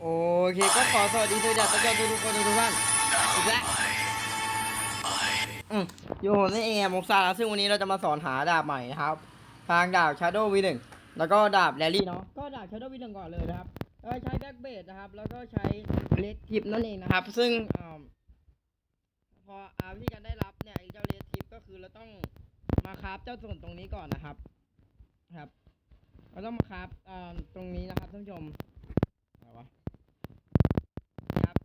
โอเคก็ขอสวัสดีทุกท่านทุกท่านทุกคนทุกท่านอีกแล้วอืมอยู่ผมนี่เองอะมกซาซึ่งวันนี้เราจะมาสอนหาดาบใหม่นะครับ ทางดาบ Shadow V1 แล้วก็ดาบแรลลี่เนาะก็ดาบ Shadow V1 ก่อนเลยนะครับเราใช้แบ็กเบดนะครับ แล้วก็ใช้เลดทิปนั่นเองนะครับ ซึ่งอพออาวิธีการได้รับเนี่ยไอ้เจ้าเลดทิปก็คือเราต้องมาคราฟเจ้าส่วนตรงนี้ก่อนนะครับ ครับ เราต้องมาคราฟตรงนี้นะครับท่านผู้ชมอะไรวะครับ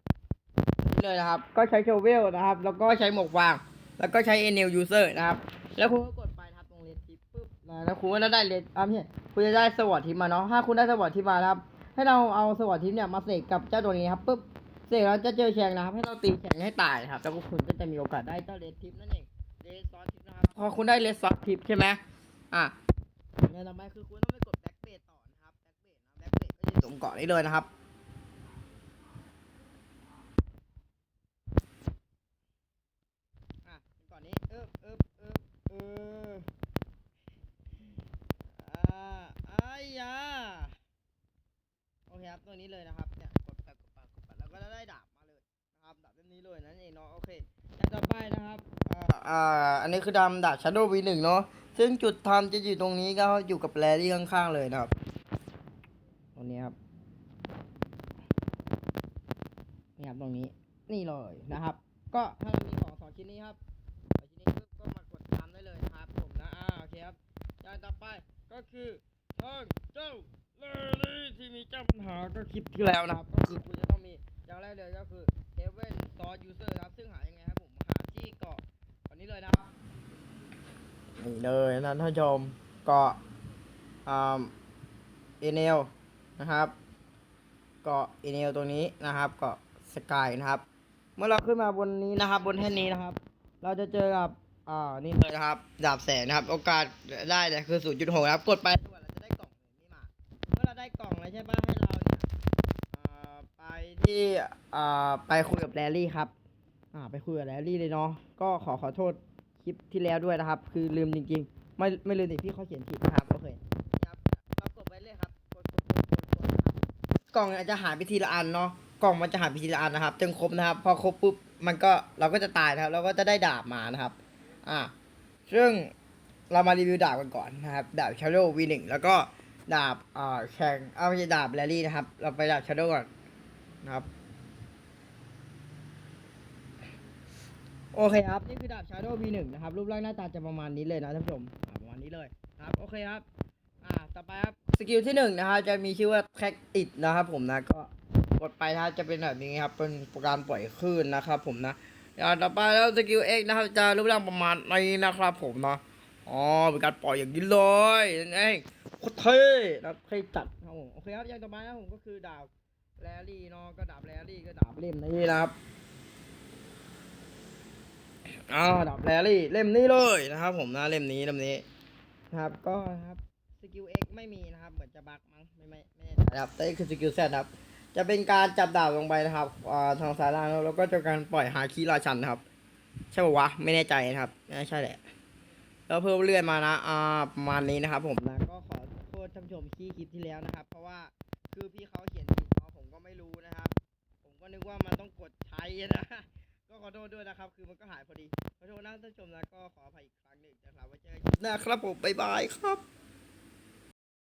นี่ เลยนะครับ ก็ใช้โชเวลนะครับ แล้วก็ใช้หมวกวาง แล้วก็ใช้เอเนลยูเซอร์นะครับ แล้วคุณก็กดไปนะครับตรงเลดทิปปุ๊บนะแล้วคุณก็จะได้เลดอ่าไม่ใช่คุณจะได้สวอตทิปมาเนาะถ้าคุณได้สวอตทิปมาครับ ให้เราเอาสวอตทิปเนี่ยมาเสกกับเจ้าตัวนี้ครับปุ๊บเสกแล้วจะเจอแชงนะครับให้เราตีแชงให้ตายครับ แล้วคุณก็จะมีโอกาสได้เจ้าเลดทิปนั่นเองเลดซอสทิปนะครับพอคุณได้เลดซอสทิปใช่ไหมอะเนี่ยต่อไปคือคุณต้องไปกดแบ็กเบดต่อนะครับแบ็กเบดนะแบ็กเบดก็จะอยู่ตรงเกาะนี้เลยนะครับอะเกาะนี้เอิบเอิบเอิบเอออ่าอ้ายยา โอเครับตัวนี้เลยนะครับเนี่ยกดไปกดไปกดไปแล้วก็ได้ดาบมาเลยนะครับดาบเล่มนี้เลยนั่นเองเนาะโอเคอย่างต่อไปนะครับอ่าอันนี้คือดาบดาบ Shadow V1 เนาะซึ่งจุดทำจะอยู่ตรงนี้ก็อยู่กับแรลี่ข้างๆเลยนะครับตรงนี้ครับนี่ครับตรงนี้นี่เลยนะครับ ก็ถ้าเรามีของสองชิ้นนี้ครับสองชิ้นนี้ก็มากดตามได้เลยนะครับผมนะอ่าโอเคครับอย่างต่อไปก็คือทางเจ้าแรลี่ เจ้าปัญหาก็คลิปที่แล้วนะครับ ก็คือคุณจะต้องมีอย่างแรกเลยก็คือ Heaven Source User ครับ ซึ่งหายังไงครับผมหาที่เกาะอันนี้เลยนะครับนี่เลยนะท่านผู้ชมเกาะอ่าเอเนลนะครับ เกาะเอเนลตรงนี้นะครับ เกาะสกายนะครับ เมื่อเราขึ้นมาบนนี้นะครับ บนแท่นนี้นะครับ เราจะเจอกับอ่านี่เลยนะครับดาบแสงนะครับ โอกาสได้เนี่ยคือ 0.6 นะครับ กดไป ใช่ปะให้เราเนี่ยอ่าไปที่อ่าไปคุยกับแรลลี่ครับอ่าไปคุยกับแรลลี่เลยเนาะก็ขอขอโทษคลิปที่แล้วด้วยนะครับ คือลืมจริงๆ ไม่ไม่ลืมดิพี่เขาเขียนผิดนะครับโอเคครับเรากดไปเลยครับกดกดกดกดกดนะครับกล่องอาจจะหายไปทีละอันเนาะกล่องมันจะหายไปทีละอันนะครับจนครบนะครับ พอครบปุ๊บมันก็เราก็จะตายนะครับเราก็จะได้ดาบมานะครับ อ่าซึ่งเรามารีวิวดาบกันก่อนนะครับดาบชาโดว์วีหนึ่งแล้วก็ ดาบอ่าแข่งเอาไม่ใช่ดาบแรลลี่นะครับ เราไปดาบชาโดก่อนนะครับ โอเคครับ นี่คือดาบ Shadow V1 นะครับ รูปร่างหน้าตาจะประมาณนี้เลยนะท่านผู้ชมประมาณนี้เลยครับ โอเคครับ อ่า ต่อไปครับ สกิลที่หนึ่งนะครับ จะมีชื่อว่า Practice นะครับ ผมนะ ก็กดไปนะจะเป็นแบบนี้ครับ เป็นการปล่อยคลื่นนะครับ ผมนะอ่าต่อไปแล้วสกิล X นะครับ จะรูปร่างประมาณนี้นะครับ ผมนะ อ๋อเป็นการปล่อยอย่างนี้เลยนั่นเองโคตรเท่นะครับเท่จัดครับผมโอเคครับอย่างต่อไปนะผมก็คือดาบแรลลี่เนาะก็ดาบแรลลี่ก็ดาบเล่มนี้นะครับอ่าดาบแรลลี่เล่มนี้เลยนะครับ ผมนะเล่มนี้เล่มนี้นะครับก็ครับสกิล X ไม่มีนะครับเหมือนจะบักมั้งไม่ไม่ไม่ครับแต่นี่คือสกิล Z นะครับ จะเป็นการจับดาบลงไปนะครับอ่าทางซ้ายล่างแล้วก็จะการปล่อยฮาคิราชันนะครับ ใช่ป่าวะไม่แน่ใจนะครับไม่ใช่แหละ แล้วเพิ่มเลื่อนมานะอ่าประมาณนี้นะครับ ผมนะก็ขอโทษท่านผู้ชมที่คลิปที่แล้วนะครับ เพราะว่าคือพี่เขาเขียนผิดเนาะผมก็ไม่รู้นะครับ ผมก็นึกว่ามันต้องกดใช้นะก็ขอโทษด้วยนะครับ คือมันก็หายพอดีขอโทษนะท่านผู้ชมนะก็ขออภัยอีกครั้งหนึ่งนะครับไว้เจอกันนะครับผมบ๊ายบายครับ